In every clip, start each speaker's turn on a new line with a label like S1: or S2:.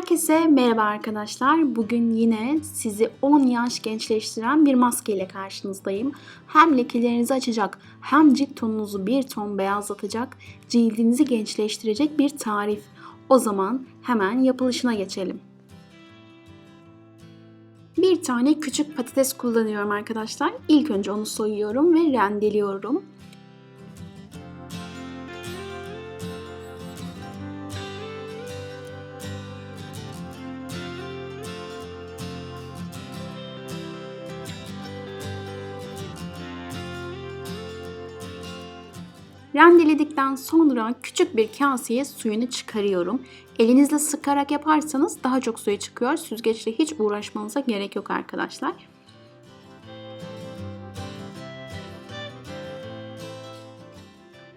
S1: Herkese merhaba arkadaşlar. Bugün yine sizi 10 yaş gençleştiren bir maske ile karşınızdayım. Hem lekelerinizi açacak, hem cilt tonunuzu bir ton beyazlatacak, cildinizi gençleştirecek bir tarif. O zaman hemen yapılışına geçelim. Bir tane küçük patates kullanıyorum arkadaşlar. İlk önce onu soyuyorum ve rendeliyorum. Rendeledikten sonra küçük bir kaseye suyunu çıkarıyorum. Elinizle sıkarak yaparsanız daha çok suyu çıkıyor. Süzgeçle hiç uğraşmanıza gerek yok arkadaşlar.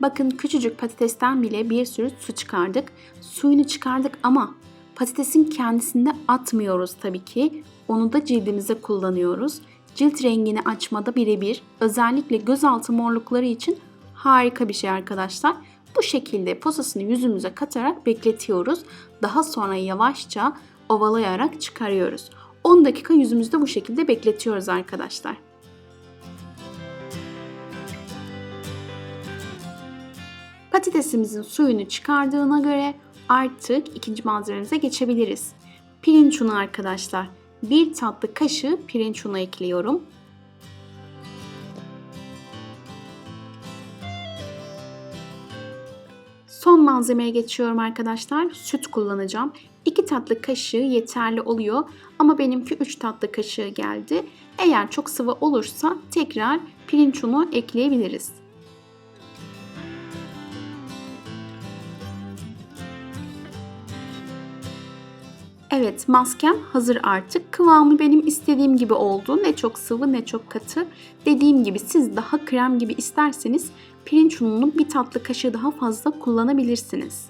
S1: Bakın küçücük patatesten bile bir sürü su çıkardık. Suyunu çıkardık ama patatesin kendisinde atmıyoruz tabii ki. Onu da cildimize kullanıyoruz. Cilt rengini açmada birebir özellikle gözaltı morlukları için harika bir şey arkadaşlar. Bu şekilde posasını yüzümüze katarak bekletiyoruz. Daha sonra yavaşça ovalayarak çıkarıyoruz. 10 dakika yüzümüzde bu şekilde bekletiyoruz arkadaşlar. Patatesimizin suyunu çıkardığına göre artık ikinci malzememize geçebiliriz. Pirinç unu arkadaşlar. Bir tatlı kaşığı pirinç unu ekliyorum. Son malzemeye geçiyorum arkadaşlar. Süt kullanacağım. 2 tatlı kaşığı yeterli oluyor ama benimki 3 tatlı kaşığı geldi. Eğer çok sıvı olursa tekrar pirinç unu ekleyebiliriz. Evet maskem hazır artık. Kıvamı benim istediğim gibi oldu. Ne çok sıvı ne çok katı. Dediğim gibi siz daha krem gibi isterseniz pirinç ununu bir tatlı kaşığı daha fazla kullanabilirsiniz.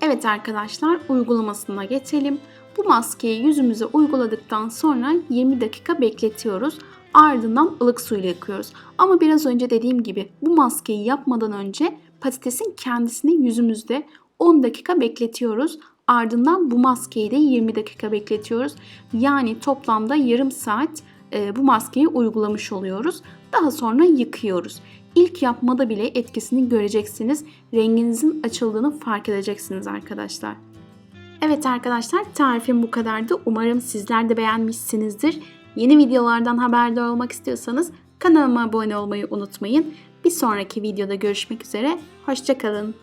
S1: Evet arkadaşlar uygulamasına geçelim. Bu maskeyi yüzümüze uyguladıktan sonra 20 dakika bekletiyoruz. Ardından ılık suyla yıkıyoruz. Ama biraz önce dediğim gibi bu maskeyi yapmadan önce patatesin kendisini yüzümüzde 10 dakika bekletiyoruz. Ardından bu maskeyi de 20 dakika bekletiyoruz. Yani toplamda yarım saat e, bu maskeyi uygulamış oluyoruz. Daha sonra yıkıyoruz. İlk yapmada bile etkisini göreceksiniz. Renginizin açıldığını fark edeceksiniz arkadaşlar. Evet arkadaşlar tarifim bu kadardı. Umarım sizler de beğenmişsinizdir. Yeni videolardan haberdar olmak istiyorsanız kanalıma abone olmayı unutmayın. Bir sonraki videoda görüşmek üzere. Hoşçakalın.